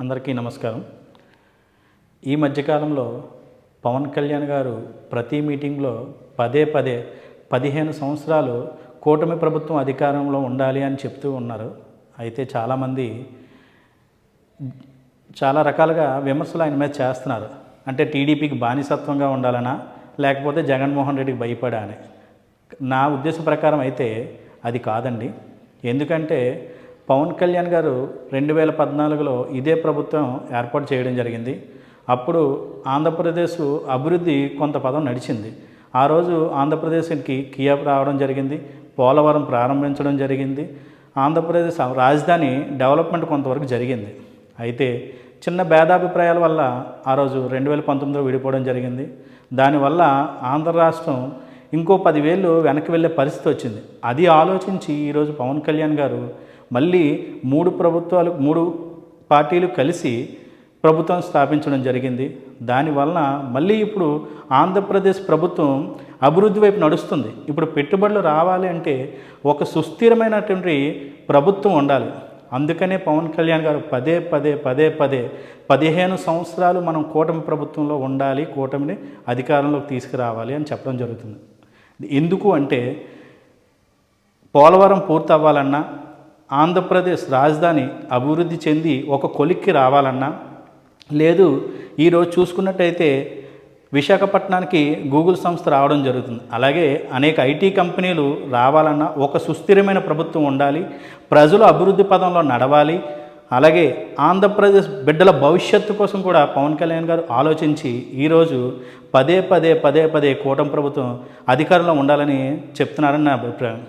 అందరికీ నమస్కారం. ఈ మధ్యకాలంలో పవన్ కళ్యాణ్ గారు ప్రతి మీటింగ్లో పదే పదే పదిహేను సంవత్సరాలు కూటమి ప్రభుత్వం అధికారంలో ఉండాలి అని చెప్తూ ఉన్నారు. అయితే చాలామంది చాలా రకాలుగా విమర్శలు ఆయన మీద చేస్తున్నారు. అంటే టీడీపీకి బానిసత్వంగా ఉండాలనా? లేకపోతే జగన్మోహన్ రెడ్డికి భయపడా అని నా ఉద్దేశం ప్రకారం అయితే అది కాదండి. ఎందుకంటే పవన్ కళ్యాణ్ గారు రెండు వేల పద్నాలుగులో ఇదే ప్రభుత్వం ఏర్పాటు చేయడం జరిగింది. అప్పుడు ఆంధ్రప్రదేశ్ అభివృద్ధి కొంత పదం నడిచింది. ఆ రోజు ఆంధ్రప్రదేశ్కి కియా రావడం జరిగింది పోలవరం ప్రారంభించడం జరిగింది. ఆంధ్రప్రదేశ్ రాజధాని డెవలప్మెంట్ కొంతవరకు జరిగింది. అయితే చిన్న భేదాభిప్రాయాల వల్ల ఆ రోజు రెండు వేల పంతొమ్మిదిలో విడిపోవడం జరిగింది. దానివల్ల ఆంధ్ర రాష్ట్రం ఇంకో పదివేలు వెనక్కి వెళ్ళే పరిస్థితి వచ్చింది. అది ఆలోచించి ఈరోజు పవన్ కళ్యాణ్ గారు మళ్ళీ మూడు ప్రభుత్వాలు మూడు పార్టీలు కలిసి ప్రభుత్వం స్థాపించడం జరిగింది. దానివలన మళ్ళీ ఇప్పుడు ఆంధ్రప్రదేశ్ ప్రభుత్వం అభివృద్ధి వైపు నడుస్తుంది. ఇప్పుడు పెట్టుబడులు రావాలి అంటే ఒక సుస్థిరమైనటువంటి ప్రభుత్వం ఉండాలి. అందుకనే పవన్ కళ్యాణ్ గారు పదే పదే పదే పదే పదిహేను సంవత్సరాలు మనం కూటమి ప్రభుత్వంలో ఉండాలి కూటమిని అధికారంలోకి తీసుకురావాలి అని చెప్పడం జరుగుతుంది. ఎందుకు అంటే పోలవరం పూర్తి అవ్వాలన్నా ఆంధ్రప్రదేశ్ రాజధాని అభివృద్ధి చెంది ఒక కొలిక్కి రావాలన్నా లేదు ఈరోజు చూసుకున్నట్టయితే విశాఖపట్నానికి గూగుల్ సంస్థ రావడం జరుగుతుంది. అలాగే అనేక ఐటీ కంపెనీలు రావాలన్నా ఒక సుస్థిరమైన ప్రభుత్వం ఉండాలి ప్రజలు అభివృద్ధి పదంలో నడవాలి. అలాగే ఆంధ్రప్రదేశ్ బిడ్డల భవిష్యత్తు కోసం కూడా పవన్ కళ్యాణ్ గారు ఆలోచించి ఈరోజు పదే పదే పదే పదే కూటమి ప్రభుత్వం అధికారంలో ఉండాలని చెప్తున్నారని నా అభిప్రాయం.